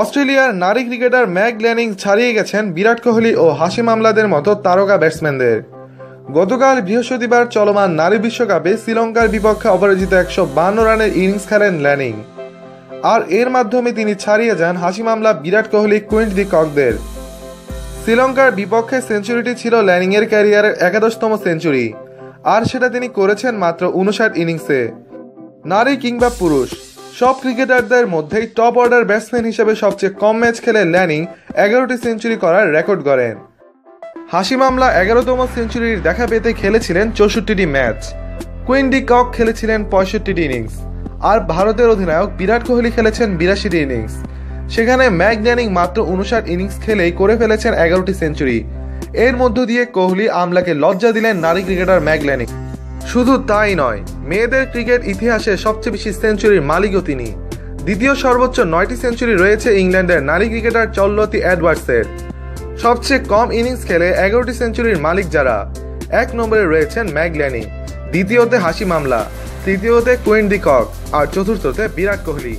অস্ট্রেলিয়ার নারী cricketer Mac Lanning ছাড়িয়ে গেছেন বিরাট কোহলি ও হাসিম আমলাদের মতো তারকা ব্যাটসম্যানদের। গতকাল বৃহস্পতিবার চলমান নারী বিশ্বকাপে শ্রীলঙ্কার বিপক্ষে অপরাজিত একশো বান্ন রানের ইনিংস খেলেন ল্যানিং আর এর মাধ্যমে তিনি ছাড়িয়ে যান হাসিম আমলা বিরাট কোহলি কুইন্ট দি ককদের শ্রীলঙ্কার বিপক্ষে সেঞ্চুরিটি ছিল ল্যানিংয়ের ক্যারিয়ারের একাদশতম সেঞ্চুরি। আর সেটা তিনি করেছেন মাত্র উনষাট ইনিংসে। নারী কিংবা পুরুষ। সব ক্রিকেটারদের মধ্যেই টপ অর্ডার ব্যাটসম্যান হিসেবে সবচেয়ে কম ম্যাচ খেলে ল্যানিং এগারোটি সেঞ্চুরি করার রেকর্ড করেন হাসি মামলা এগারোতম সেঞ্চুরির দেখা পেতে খেলেছিলেন চৌষট্টিটি ম্যাচ কুইন্ডি কক খেলেছিলেন পঁয়ষট্টিটি ইনিংস আর ভারতের অধিনায়ক বিরাট কোহলি খেলেছেন বিরাশিটি ইনিংস সেখানে ম্যাক ল্যানিং মাত্র উনষাট ইনিংস খেলেই করে ফেলেছেন এগারোটি সেঞ্চুরি এর মধ্য দিয়ে কোহলি আমলাকে লজ্জা দিলেন নারী ক্রিকেটার ম্যাক ল্যানিং শুধু তাই নয়, মেয়েদের ক্রিকেট ইতিহাসে সবচেয়ে বেশি সেঞ্চুরির মালিকও তিনি। দ্বিতীয় সর্বোচ্চ নয়টি সেঞ্চুরি রয়েছে ইংল্যান্ডের নারী ক্রিকেটার চল্লতি অ্যাডওয়ার্ডসের সবচেয়ে কম ইনিংস খেলে এগারোটি সেঞ্চুরির মালিক যারা, এক নম্বরে রয়েছেন ম্যাগল্যানি দ্বিতীয়তে হাসি মামলা, তৃতীয়তে কুইন আর চতুর্থতে বিরাট কোহলি।